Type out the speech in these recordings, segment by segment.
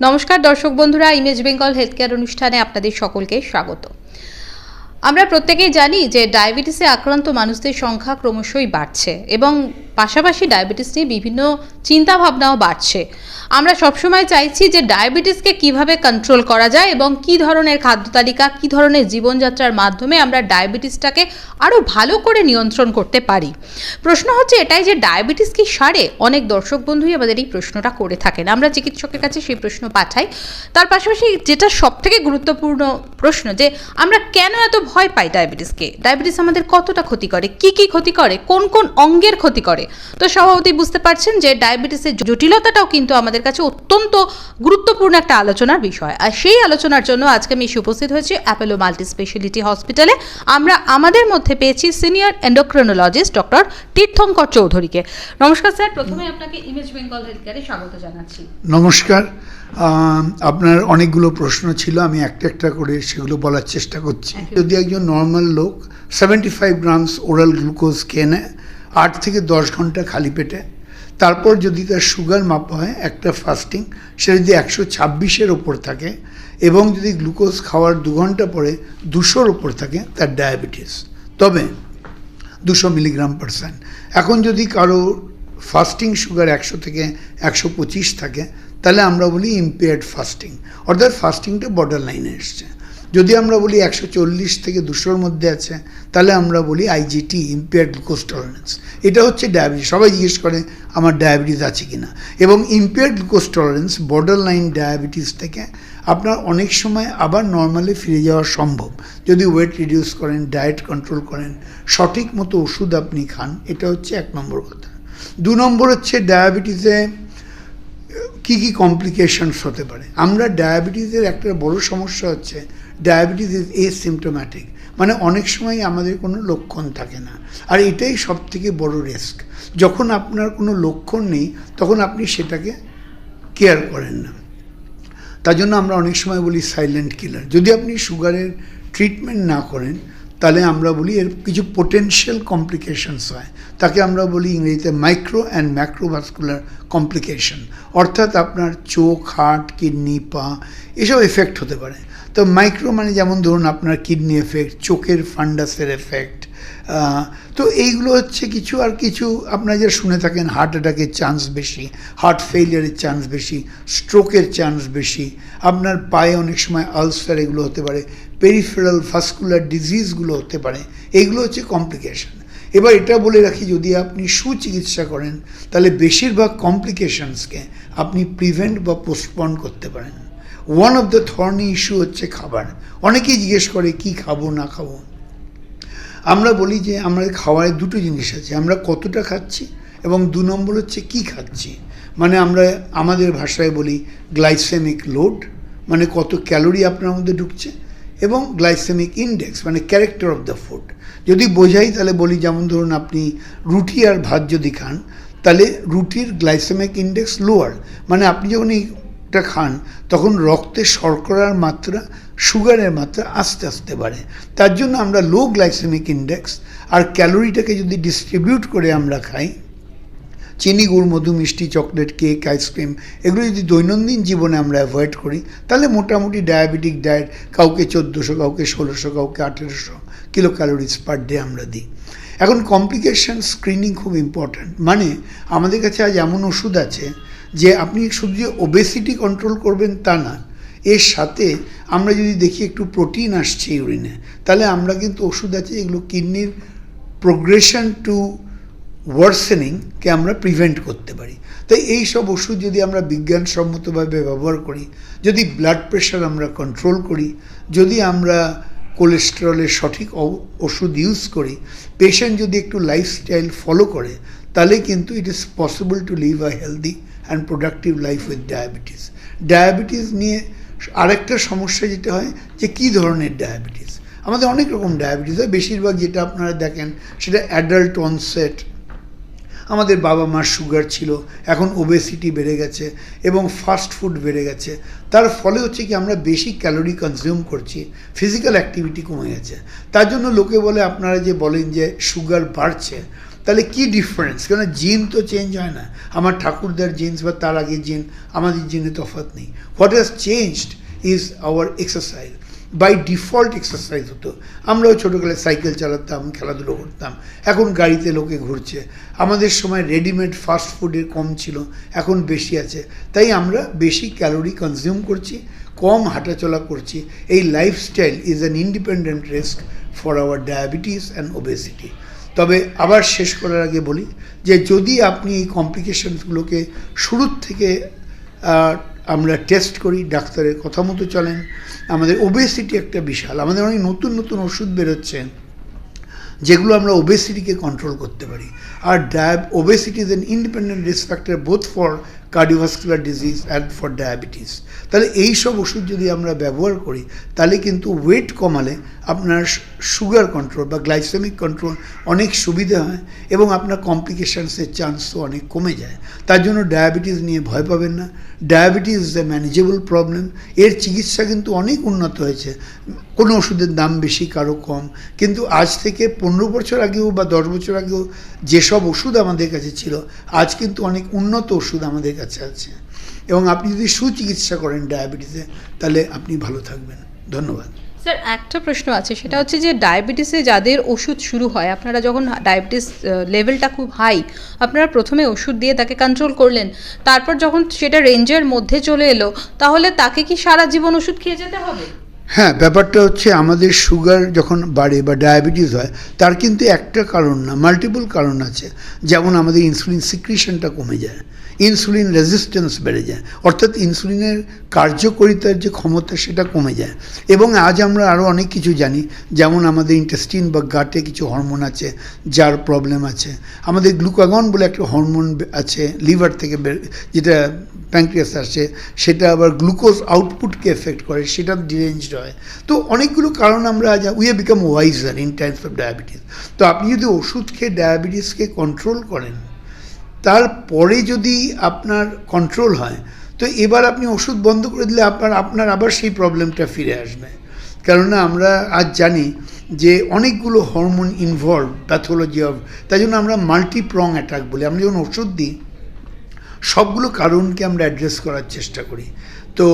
নমস্কার, দর্শক বন্ধুরা ইমেজ বেঙ্গল হেলথ কেয়ার অনুষ্ঠানে আপনাদের সকলকে স্বাগত। আমরা প্রত্যেকেই জানি যে ডায়াবেটিসে আক্রান্ত মানুষদের সংখ্যা ক্রমশই বাড়ছে এবং পাশাপাশি ডায়াবেটিস নিয়ে বিভিন্ন চিন্তা ভাবনাও বাড়ছে। আমরা সবসময় চাইছি যে ডায়াবেটিসকে কীভাবে কন্ট্রোল করা যায় এবং কি ধরনের খাদ্য তালিকা, কি ধরনের জীবনযাত্রার মাধ্যমে আমরা ডায়াবেটিসটাকে আরও ভালো করে নিয়ন্ত্রণ করতে পারি। প্রশ্ন হচ্ছে এটাই যে ডায়াবেটিস কি সারে? অনেক দর্শক বন্ধুই আমাদের এই প্রশ্নটা করে থাকেন। আমরা চিকিৎসকের কাছে সেই প্রশ্ন পাঠাই। তার পাশাপাশি যেটা সব থেকে গুরুত্বপূর্ণ প্রশ্ন যে আমরা কেন এত ভয় পাই ডায়াবেটিসকে? ডায়াবেটিস আমাদের কতটা ক্ষতি করে? কি কি ক্ষতি করে? কোন কোন অঙ্গের ক্ষতি করে? তো সভাপতি বুঝতে পারছেন যে ডায়াবেটিসের জটিলতাটাও কিন্তু আমাদের কাছে অত্যন্ত গুরুত্বপূর্ণ একটা আলোচনার বিষয়। আর সেই আলোচনার জন্য আজকে আমি এসে উপস্থিত হয়েছি অ্যাপেলো মাল্টি স্পেশালিটি হসপিটালে। আমরা আমাদের মধ্যে পেয়েছি সিনিয়র এন্ডোক্রোনোলজিস্ট ডক্টর তীর্থঙ্কর চৌধুরীকে। নমস্কার স্যার প্রথমে আপনাকে ইমেজ বেঙ্গল হেলথ কেয়ারে স্বাগত জানাচ্ছি। নমস্কার। আপনার অনেকগুলো প্রশ্ন ছিল আমি একটা একটা করে সেগুলো বলার চেষ্টা করছি। যদি একজন নর্মাল লোক seventy five grams oral glucose খেয়ে নেয় আট থেকে দশ ঘণ্টা খালি পেটে। তারপর যদি তার সুগার মাপা হয়, একটা ফাস্টিং সে যদি একশো ছাব্বিশের ওপর থাকে এবং যদি গ্লুকোজ খাওয়ার দু ঘণ্টা পরে দুশোর ওপর থাকে, তার ডায়াবেটিস তবে দুশো মিলিগ্রাম পারসেন্ট এখন যদি কারও ফাস্টিং সুগার একশো থেকে একশো পঁচিশ থাকে, তাহলে আমরা বলি ইম্পেয়ার্ড ফাস্টিং অর্থাৎ ফাস্টিংটা বর্ডার লাইনে এসছে। যদি আমরা বলি একশো চল্লিশ থেকে দুশোর মধ্যে আছে, তাহলে আমরা বলি আইজিটি ইম্পেয়ার্ড গ্লুকোজ টলারেন্স এটা হচ্ছে ডায়াবেটিস সবাই জিজ্ঞেস করে, আমার ডায়াবেটিস আছে কি না এবং impaired glucose tolerance borderline diabetes থেকে আপনার অনেক সময় আবার নর্মালি ফিরে যাওয়া সম্ভব। যদি ওয়েট রিডিউস করেন ডায়েট কন্ট্রোল করেন, সঠিক মতো ওষুধ আপনি খান, এটা হচ্ছে এক নম্বর কথা। দু নম্বর হচ্ছে ডায়াবেটিসে কী কী কমপ্লিকেশনস হতে পারে? আমরা ডায়াবেটিসের একটা বড় সমস্যা হচ্ছে ডায়াবেটিস ইজ এ সিমটোম্যাটিক মানে অনেক সময় আমাদের কোনো লক্ষণ থাকে না। আর এটাই সব থেকে বড় রিস্ক যখন আপনার কোনো লক্ষণ নেই, তখন আপনি সেটাকে কেয়ার করেন না। তার জন্য আমরা অনেক সময় বলি সাইলেন্ট কিলার যদি আপনি সুগারের ট্রিটমেন্ট না করেন, তাহলে আমরা বলি এর কিছু পোটেনশিয়াল কমপ্লিকেশনস হয়। তাকে আমরা বলি ইংরেজিতে মাইক্রো অ্যান্ড ম্যাক্রোভাস্কুলার কমপ্লিকেশন অর্থাৎ আপনার চোখ হার্ট কিডনি, পা, এসব এফেক্ট হতে পারে। তো মাইক্রো মানে যেমন ধরুন আপনার কিডনি এফেক্ট চোখের ফান্ডাসের এফেক্ট তো এইগুলো হচ্ছে কিছু আর কিছু আপনারা যা শুনে থাকেন হার্ট অ্যাটাকের চান্স বেশি হার্ট ফেলিয়ারের চান্স বেশি স্ট্রোকের চান্স বেশি, আপনার পায়ে অনেক সময় আলসার এগুলো হতে পারে পেরিফেরাল ভাস্কুলার ডিজিজগুলো হতে পারে, এইগুলো হচ্ছে কমপ্লিকেশন এবার এটা বলে রাখি, যদি আপনি সুচিকিৎসা করেন, তাহলে বেশিরভাগ কমপ্লিকেশনসকে আপনি প্রিভেন্ট বা পোস্টপন করতে পারেন। One of the thorny issue হচ্ছে খাবার। অনেকেই জিজ্ঞেস করে, কি খাব, না খাব? আমরা বলি যে, আমাদের খাওয়ায় দুটো জিনিস আছে। আমরা কতটা খাচ্ছি এবং দু নম্বর হচ্ছে কি খাচ্ছি? মানে আমরা আমাদের ভাষায় বলি গ্লাইসেমিক লোড মানে কত ক্যালোরি আপনার মধ্যে ঢুকছে, এবং গ্লাইসেমিক ইন্ডেক্স মানে ক্যারেক্টার অফ দ্য ফুড যদি বোঝাই, তাহলে বলি যেমন ধরুন আপনি রুটি আর ভাত যদি খান, তাহলে রুটির গ্লাইসেমিক ইন্ডেক্স লোয়ার মানে আপনি যখন এইটা খান, তখন রক্তে শর্করার মাত্রা, সুগারের মাত্রা আস্তে আস্তে বাড়ে। তার জন্য আমরা লো গ্লাইসেমিক ইন্ডেক্স আর ক্যালোরিটাকে যদি ডিস্ট্রিবিউট করে আমরা খাই, চিনি গুড় মধু মিষ্টি, চকলেট, কেক, আইসক্রিম, এগুলো যদি দৈনন্দিন জীবনে আমরা অ্যাভয়েড করি, তাহলে মোটামুটি ডায়াবেটিক ডায়েট, কাউকে চোদ্দোশো, কাউকে ষোলোশো, কাউকে আঠেরোশো কিলো ক্যালোরিজ পার ডে আমরা দিই। এখন কমপ্লিকেশন স্ক্রিনিং খুব ইম্পর্ট্যান্ট। মানে আমাদের কাছে আজ এমন ওষুধ আছে যে আপনি শুধু যে ওবেসিটি কন্ট্রোল করবেন তা না, এর সাথে আমরা যদি দেখি একটু প্রোটিন আসছে ইউরিনে তাহলে আমরা কিন্তু ওষুধ আছে এগুলো কিডনির প্রোগ্রেশন টু ওয়ার্সেনিংকে আমরা প্রিভেন্ট করতে পারি। তাই এই সব ওষুধ যদি আমরা বিজ্ঞানসম্মতভাবে ব্যবহার করি, যদি ব্লাড প্রেশার আমরা কন্ট্রোল করি, যদি আমরা কোলেস্টেরলের সঠিক ওষুধ ইউজ করি পেশেন্ট যদি একটু লাইফস্টাইল ফলো করে, তাহলে কিন্তু it is possible to live a healthy and productive life with diabetes diabetes নিয়ে আরেকটা সমস্যা যেটা হয় যে কী ধরনের ডায়াবেটিস আমাদের অনেক রকম ডায়াবেটিস হয়। বেশিরভাগ যেটা আপনারা দেখেন সেটা অ্যাডাল্ট অনসেট আমাদের বাবা মার সুগার ছিল, এখন ওবেসিটি বেড়ে গেছে এবং ফাস্ট ফুড বেড়ে গেছে। তার ফলে হচ্ছে কি আমরা বেশি ক্যালোরি কনজিউম করছি ফিজিক্যাল অ্যাক্টিভিটি কমে গেছে। তার জন্য লোকে বলে, আপনারা যে বলেন যে সুগার বাড়ছে তাহলে কি ডিফারেন্স কেন জিন তো চেঞ্জ হয় না। আমার ঠাকুরদার জিন্স বা তার আগের জিন আমাদের জিনে তফাৎ নেই। What has changed is our exercise by default exercise হতো। আমরাও ছোটোবেলায় সাইকেল চালাতাম, খেলাধুলো করতাম। এখন গাড়িতে লোকে ঘুরছে। আমাদের সময় রেডিমেড ফাস্ট ফুডের কম ছিল। এখন বেশি আছে। তাই আমরা বেশি ক্যালোরি কনজিউম করছি, কম হাঁটাচলা করছি। এই lifestyle is an independent risk for our diabetes and obesity তবে আবার শেষ করার আগে বলি যে যদি আপনি এই কমপ্লিকেশনসগুলোকে শুরুর থেকে আমরা টেস্ট করি, ডাক্তারের কথা মতো চলেন, আমাদের ওবেসিটি একটা বিশাল, আমাদের অনেক নতুন নতুন ওষুধ বেরোচ্ছে, যেগুলো আমরা ওবেসিটিকে কন্ট্রোল করতে পারি। আর ডায়াব obesity is an independent risk factor both for cardiovascular disease and for diabetes তাহলে এই সব ওষুধ যদি আমরা ব্যবহার করি, তাহলে কিন্তু ওয়েট কমালে আপনার সুগার কন্ট্রোল বা গ্লাইসেমিক কন্ট্রোল অনেক সুবিধা হয় এবং আপনার কমপ্লিকেশানসের চান্সও অনেক কমে যায়। তার জন্য ডায়াবেটিস নিয়ে ভয় পাবেন না। Diabetes is a manageable problem এর চিকিৎসা কিন্তু অনেক উন্নত হয়েছে। কোনো ওষুধের দাম বেশি, কারও কম। কিন্তু আজ থেকে পনেরো বছর আগেও বা দশ বছর আগেও যেসব ওষুধ আমাদের কাছে ছিল, আজ কিন্তু অনেক উন্নত ওষুধ আমাদের কাছে আছে এবং আপনি যদি সুচিকিৎসা করেন ডায়াবেটিসে তাহলে আপনি ভালো থাকবেন। ধন্যবাদ। স্যার একটা প্রশ্ন আছে সেটা হচ্ছে যে ডায়াবেটিসে যাদের ওষুধ শুরু হয় আপনারা যখন ডায়াবেটিস লেভেলটা খুব হাই আপনারা প্রথমে ওষুধ দিয়ে তাকে কন্ট্রোল করলেন তারপর যখন সেটা রেঞ্জের মধ্যে চলে এলো তাহলে তাকে কি সারা জীবন ওষুধ খেয়ে যেতে হবে? হ্যাঁ ব্যাপারটা হচ্ছে আমাদের সুগার যখন বাড়ে বা ডায়াবেটিস হয় তার কিন্তু একটা কারণ না মাল্টিপল কারণ আছে। যেমন আমাদের ইনসুলিন সিক্রিশনটা কমে যায়। ইনসুলিন রেজিস্ট্যান্স বেড়ে যায়। অর্থাৎ ইনসুলিনের কার্যকরিতার যে ক্ষমতা, সেটা কমে যায়। এবং আজ আমরা আরও অনেক কিছু জানি, যেমন আমাদের ইন্টেস্টিন বা গাটে কিছু হরমোন আছে, যার প্রবলেম আছে। আমাদের গ্লুকাগন বলে একটা হরমোন আছে লিভার থেকে যেটা প্যাঙ্ক্রিয়াস আসে, সেটা আবার গ্লুকোজ আউটপুটকে এফেক্ট করে, সেটা ডিরেঞ্জড হয়। তো অনেকগুলো কারণ আমরা আজ we become wiser in times of diabetes তো আপনি যদি ওষুধ খেয়ে ডায়াবেটিসকে কন্ট্রোল করেন তারপরে যদি আপনার কন্ট্রোল হয়, তো এবার আপনি ওষুধ বন্ধ করে দিলে আপনার আপনার আবার সেই প্রবলেমটা ফিরে আসবে। কেননা আমরা আজ জানি যে অনেকগুলো হরমোন ইনভলভ প্যাথোলজি অফ তাই জন্য আমরা মাল্টিপ্রং অ্যাটাক বলি। আমরা যখন ওষুধ দিই, সবগুলো কারণকে আমরা অ্যাড্রেস করার চেষ্টা করি। তো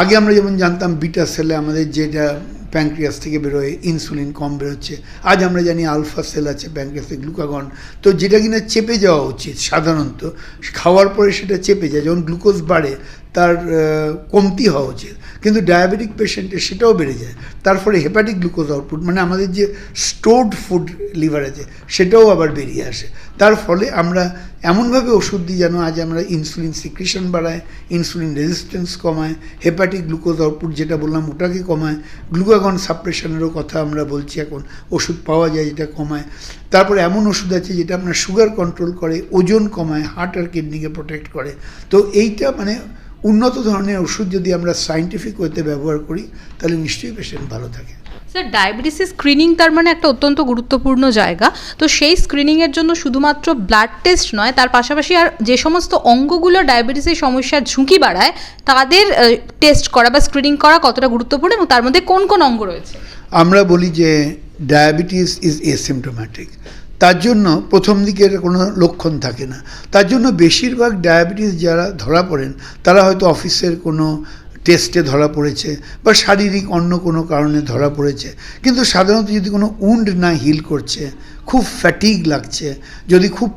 আগে আমরা যেমন জানতাম বিটা সেলে আমাদের যেটা প্যাঙ্ক্রিয়াস থেকে বেরোয়, ইনসুলিন কম বেরোচ্ছে। আজ আমরা জানি আলফা সেল আছে প্যাঙ্ক্রিয়াসে গ্লুকাগন। তো যেটা কিনা চেপে যাওয়া উচিত সাধারণত, খাওয়ার পরে সেটা চেপে যায়, যখন গ্লুকোজ বাড়ে, তার কমতি হওয়া উচিত। কিন্তু ডায়াবেটিক পেশেন্টের সেটাও বেড়ে যায়। তারপরে হেপাটিক গ্লুকোজ আউটপুট মানে আমাদের যে স্টোরড ফুড লিভার আছে, সেটাও আবার বেরিয়ে আসে। তার ফলে আমরা এমনভাবে ওষুধ দিই যেন আজ আমরা ইনসুলিন সিক্রেশন বাড়ায় ইনসুলিন রেজিস্ট্যান্স কমায় হেপাটিক গ্লুকোজ আউটপুট যেটা বললাম ওটাকে কমায় গ্লুকাগন সাপ্রেশনেরও কথা আমরা বলছি এখন, ওষুধ পাওয়া যায় যেটা কমায়। তারপরে এমন ওষুধ আছে যেটা আপনার সুগার কন্ট্রোল করে, ওজন কমায় হার্ট আর কিডনিকে প্রোটেক্ট করে। তো এইটা মানে উন্নত ধরনের ওষুধ যদি আমরা সাইন্টিফিক ওয়েতে ব্যবহার করি তাহলে নিশ্চয়ই পেশেন্ট ভালো থাকে। স্যার ডায়াবেটিসের স্ক্রিনিং তার মানে একটা অত্যন্ত গুরুত্বপূর্ণ জায়গা। তো সেই স্ক্রিনিংয়ের জন্য শুধুমাত্র ব্লাড টেস্ট নয় তার পাশাপাশি আর যে সমস্ত অঙ্গগুলো ডায়াবেটিসের সমস্যার ঝুঁকি বাড়ায় তাদের টেস্ট করা বা স্ক্রিনিং করা কতটা গুরুত্বপূর্ণ এবং তার মধ্যে কোন কোন অঙ্গ রয়েছে? আমরা বলি যে ডায়াবেটিস ইজ এসিমটোম্যাটিক তার জন্য প্রথম দিকের কোনো লক্ষণ থাকে না। তার জন্য বেশিরভাগ ডায়াবেটিস যারা ধরা পড়েন, তারা হয়তো অফিসের কোনো টেস্টে ধরা পড়েছে বা শারীরিক অন্য কোনো কারণে ধরা পড়েছে। কিন্তু সাধারণত যদি কোনো উন্ড না হিল করছে, খুব ফ্যাটিক লাগছে, যদি খুব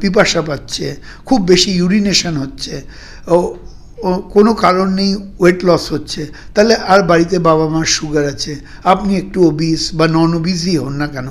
পিপাসা পাচ্ছে, খুব বেশি ইউরিনেশন হচ্ছে, ও কোনো কারণ নেই ওয়েট লস হচ্ছে। তাহলে আর বাড়িতে বাবা মার সুগার আছে, আপনি একটু ওবিস বা নন ওবিসই হন না কেন?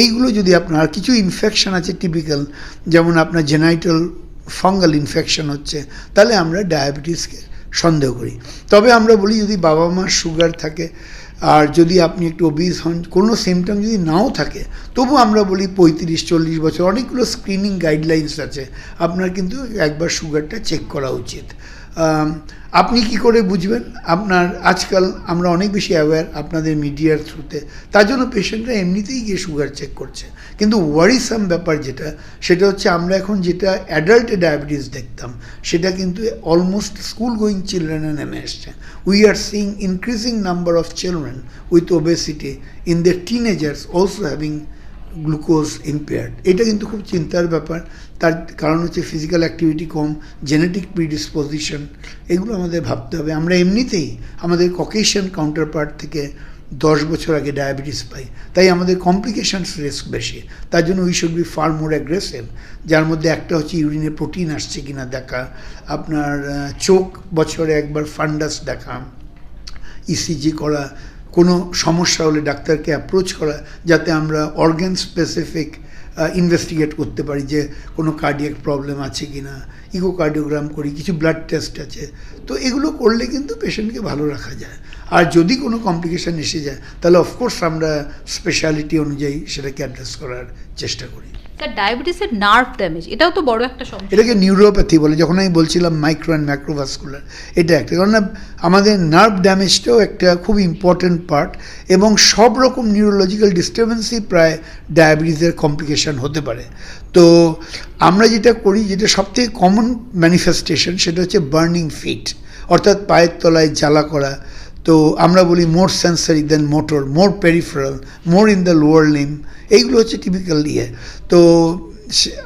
এইগুলো যদি আপনার কিছু ইনফেকশন আছে টিপিক্যাল যেমন আপনার জেনাইটাল ফাঙ্গাল ইনফেকশন হচ্ছে, তাহলে আমরা ডায়াবেটিসকে সন্দেহ করি। তবে আমরা বলি যদি বাবা মার সুগার থাকে, আর যদি আপনি একটু ওবিস হন, কোনো সিমটম যদি নাও থাকে, তবু আমরা বলি পঁয়ত্রিশ, চল্লিশ বছর, অনেকগুলো স্ক্রিনিং গাইডলাইন্স আছে। আপনার কিন্তু একবার সুগারটা চেক করা উচিত। আপনি কি করে বুঝবেন? আপনার আজকাল আমরা অনেক বেশি অ্যাওয়্যার আপনাদের মিডিয়ার থ্রুতে। তার জন্য পেশেন্টরা এমনিতেই গিয়ে সুগার চেক করছে। কিন্তু ওয়ারিসাম ব্যাপার যেটা, সেটা হচ্ছে আমরা এখন যেটা অ্যাডাল্টে ডায়াবেটিস দেখতাম, সেটা কিন্তু অলমোস্ট স্কুল গোয়িং চিলড্রেনে নেমে এসছে। We are seeing increasing number of children with obesity in the teenagers also having glucose impaired এটা কিন্তু খুব চিন্তার ব্যাপার। তার কারণ হচ্ছে ফিজিক্যাল অ্যাক্টিভিটি কম জেনেটিক প্রিডিসপোজিশন এগুলো আমাদের ভাবতে হবে। আমরা এমনিতেই আমাদের ককেশন কাউন্টার পার্ট থেকে দশ বছর আগে ডায়াবেটিস পাই। তাই আমাদের কমপ্লিকেশনস রিস্ক বেশি। তার জন্য we should be far more aggressive যার মধ্যে একটা হচ্ছে ইউরিনে প্রোটিন আসছে কিনা দেখা, আপনার চোখ বছরে একবার ফান্ডাস দেখা ইসিজি করা কোনো সমস্যা হলে ডাক্তারকে অ্যাপ্রোচ করা, যাতে আমরা অর্গ্যান স্পেসিফিক ইনভেস্টিগেট করতে পারি যে কোনো কার্ডিয়াক প্রবলেম আছে কি না ইকোকার্ডিওগ্রাম করি, কিছু ব্লাড টেস্ট আছে। তো এগুলো করলে কিন্তু পেশেন্টকে ভালো রাখা যায়। আর যদি কোনো কমপ্লিকেশান এসে যায়, তাহলে অফকোর্স আমরা স্পেশালিটি অনুযায়ী সেটাকে অ্যাড্রেস করার চেষ্টা করি। স্যার ডায়াবেটিসের নার্ভ ড্যামেজ এটাও তো বড় একটা সমস্যা। এটাকে নিউরোপ্যাথি বলে, যখন আমি বলছিলাম মাইক্রো অ্যান্ড ম্যাক্রোভাস্কুলার এটা একটা। কারণ আমাদের নার্ভ ড্যামেজটাও একটা খুব ইম্পর্ট্যান্ট পার্ট এবং সব রকম নিউরোলজিক্যাল ডিস্টারবেন্সই প্রায় ডায়াবেটিসের কমপ্লিকেশন হতে পারে। তো আমরা যেটা করি, যেটা সবথেকে কমন ম্যানিফেস্টেশন সেটা হচ্ছে বার্নিং ফিট অর্থাৎ পায়ের তলায় জ্বালা করা তো আমরা বলি more sensory then motor more peripheral more in the lower limb এইগুলো হচ্ছে টিপিক্যাল ইয়ে। তো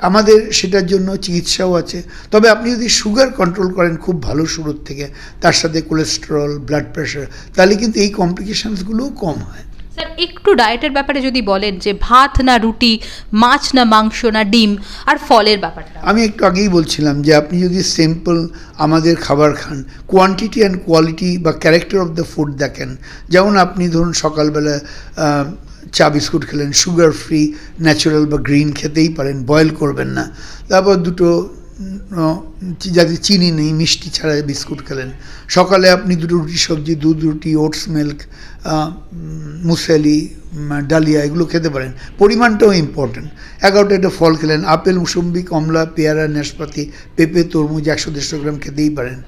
আমাদের সেটার জন্য চিকিৎসাও আছে। তবে আপনি যদি সুগার কন্ট্রোল করেন খুব ভালো শুরুর থেকে, তার সাথে কোলেস্টেরল ব্লাড প্রেশার তাহলে কিন্তু এই কমপ্লিকেশানসগুলোও কম হয়। স্যার, একটু ডায়েটের ব্যাপারে যদি বলেন যে ভাত না রুটি, মাছ না মাংস না ডিম আর ফলের ব্যাপারটা। আমি একটু আগেই বলছিলাম যে আপনি যদি সিম্পল আমাদের খাবার খান কোয়ান্টিটি অ্যান্ড কোয়ালিটি বা ক্যারেক্টার অফ দ্য ফুড দেখেন, যেমন আপনি ধরুন সকালবেলা চা বিস্কুট খেলেন সুগার ফ্রি ন্যাচারাল বা গ্রিন খেতেই পারেন বয়েল করবেন না। তারপর দুটো যাতে চিনি নেই, মিষ্টি ছাড়া বিস্কুট খেলেন। সকালে আপনি দুটো রুটি সবজি, দুধ রুটি, ওটস মিল্ক মুসেলি ডালিয়া এগুলো খেতে পারেন। পরিমাণটাও ইম্পর্টেন্ট এগারোটা একটা ফল খেলেন, আপেল, মুসম্বি, কমলা, পেয়ারা, নাশপাতি, পেঁপে, তরমুজ একশো দেড়শো গ্রাম খেতেই পারেন।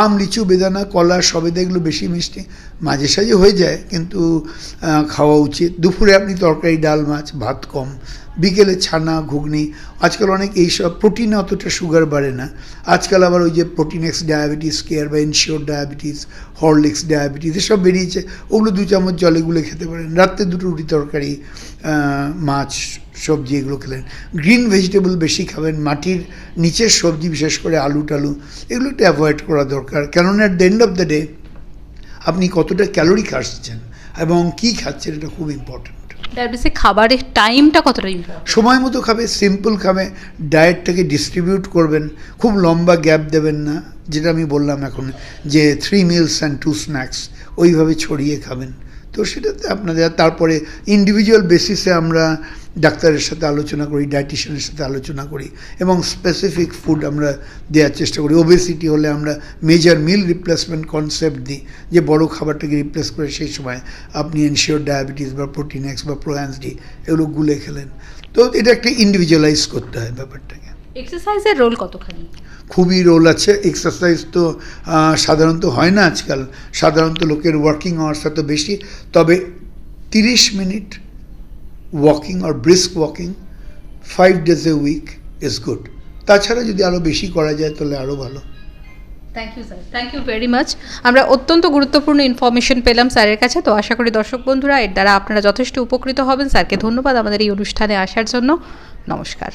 আম, লিচু, বেদানা, কলা সবেদা এগুলো বেশি মিষ্টি। মাঝে সাঝে হয়ে যায়, কিন্তু খাওয়া উচিত। দুপুরে আপনি তরকারি, ডাল, মাছ, ভাত কম। বিকেলে ছানা, ঘুগনি। আজকাল অনেক এইসব প্রোটিনে অতটা সুগার বাড়ে না। আজকাল আবার ওই যে প্রোটিনেক্স ডায়াবেটিস, কেয়ার বা ইনশিওর ডায়াবেটিস, হরলিক্স ডায়াবেটিস, এসব বেরিয়েছে। ওগুলো দু চামচ জলে গুলে খেতে পারেন। রাত্রে দুটো রুটি তরকারি মাছ সবজি এগুলো খেলেন। গ্রিন ভেজিটেবল বেশি খাবেন মাটির নিচের সবজি বিশেষ করে আলু টালু এগুলো একটু অ্যাভয়েড করা দরকার। কেননা at the end of the day আপনি কতটা ক্যালোরি খাচ্ছেন এবং কী খাচ্ছেন এটা খুব ইম্পর্ট্যান্ট ডায়াবেটিসের খাবারের টাইমটা কতটা ইম্পর্টেন্ট সময় মতো খাবে সিম্পল খাবে ডায়েটটাকে ডিস্ট্রিবিউট করবেন খুব লম্বা গ্যাপ দেবেন না যেটা আমি বললাম এখন যে three meals and two snacks ওইভাবে ছড়িয়ে খাবেন। তো সেটাতে আপনাদের তারপরে ইন্ডিভিজুয়াল বেসিসে আমরা ডাক্তারের সাথে আলোচনা করি ডায়েটিশিয়ানের সাথে আলোচনা করি, এবং স্পেসিফিক ফুড আমরা দেওয়ার চেষ্টা করি। ওবেসিটি হলে আমরা মেজর মিল রিপ্লেসমেন্ট কনসেপ্ট দিই, যে বড় খাবারটাকে রিপ্লেস করে সেই সময় আপনি এনশিওর ডায়াবেটিস বা প্রোটিন এক্স বা প্রোহ্যান্স ডি এগুলো গুলে খেলেন। তো এটা একটা ইন্ডিভিজুয়ালাইজ করতে হয় ব্যাপারটাকে। এক্সারসাইজের রোল কতখানি? খুবই রোল আছে। এক্সারসাইজ তো সাধারণত হয় না আজকাল। সাধারণত লোকের ওয়ার্কিং আওয়ার্স এত বেশি। তবে তিরিশ minute walking R brisk walking five days a week is good তাছাড়া যদি আরও বেশি করা যায় তাহলে আরও ভালো। Thank you sir thank you very much আমরা অত্যন্ত গুরুত্বপূর্ণ ইনফরমেশন পেলাম স্যারের কাছে। তো আশা করি দর্শক বন্ধুরা, এর দ্বারা আপনারা যথেষ্ট উপকৃত হবেন। স্যারকে ধন্যবাদ আমাদের এই অনুষ্ঠানে আসার জন্য। নমস্কার।